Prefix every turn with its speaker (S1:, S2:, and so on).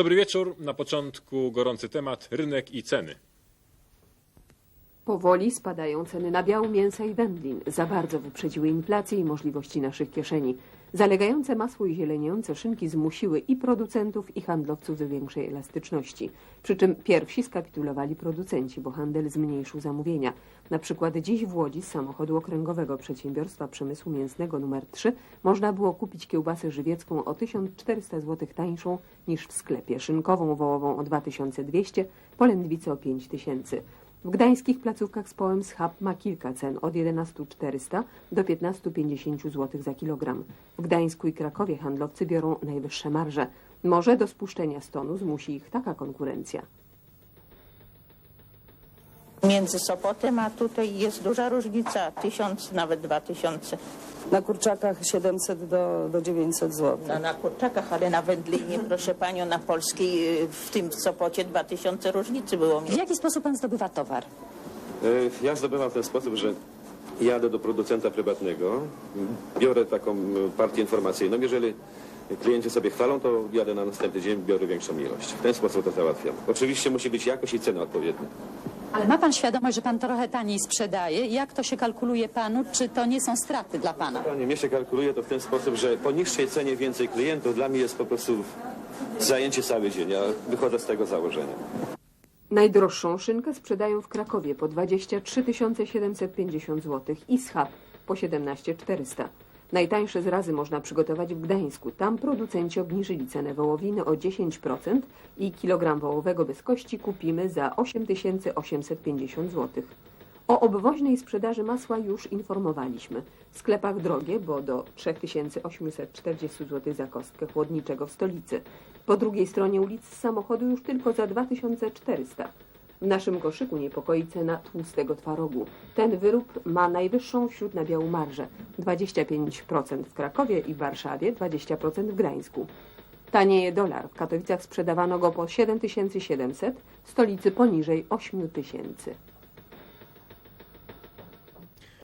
S1: Dobry wieczór. Na początku gorący temat rynek i ceny.
S2: Powoli spadają ceny nabiału mięsa i wędlin. Za bardzo wyprzedziły inflację i możliwości naszych kieszeni. Zalegające masło i zieleniejące szynki zmusiły i producentów, i handlowców do większej elastyczności. Przy czym pierwsi skapitulowali producenci, bo handel zmniejszył zamówienia. Na przykład dziś w Łodzi z samochodu okręgowego Przedsiębiorstwa Przemysłu Mięsnego nr 3 można było kupić kiełbasę żywiecką o 1400 zł tańszą niż w sklepie, szynkową wołową o 2200, polędwicę o 5000. W gdańskich placówkach z połem schab ma kilka cen od 11,400 do 15,50 zł za kilogram. W Gdańsku i Krakowie handlowcy biorą najwyższe marże. Może do spuszczenia stonu zmusi ich taka konkurencja.
S3: Między Sopotem a tutaj jest duża różnica, tysiąc, nawet dwa tysiące.
S4: Na kurczakach 700 do, do 900 zł.
S3: Na, na kurczakach, ale na wędlinie, proszę panią, na polskiej, y, w tym Sopocie dwa tysiące różnicy było.
S5: W jaki sposób pan zdobywa towar?
S6: E, Ja zdobywam w ten sposób, że jadę do producenta prywatnego, biorę taką e, partię informacyjną. Jeżeli klienci sobie chwalą, to jadę na następny dzień, biorę większą ilość. W ten sposób to załatwiam. Oczywiście musi być jakość i cena odpowiednia.
S5: Ale ma pan świadomość, że pan trochę taniej sprzedaje? Jak to się kalkuluje panu? Czy to nie są straty dla pana?
S6: Panie, mnie się kalkuluje to w ten sposób, że po niższej cenie więcej klientów dla mnie jest po prostu zajęcie cały dzień. Ja wychodzę z tego założenia.
S2: Najdroższą szynkę sprzedają w Krakowie po 23 750 zł i schab po 17 400. Najtańsze zrazy można przygotować w Gdańsku. Tam producenci obniżyli cenę wołowiny o 10% i kilogram wołowego bez kości kupimy za 8 850 zł. O obwoźnej sprzedaży masła już informowaliśmy. W sklepach drogie, bo do 3840 zł za kostkę chłodniczego w stolicy. Po drugiej stronie ulicy z samochodu już tylko za 2400. W naszym koszyku niepokoi cena tłustego twarogu. Ten wyrób ma najwyższą wśród nabiału marżę 25% w Krakowie i Warszawie, 20% w Gdańsku. Tanieje dolar. W Katowicach sprzedawano go po 7700, w stolicy poniżej 8000.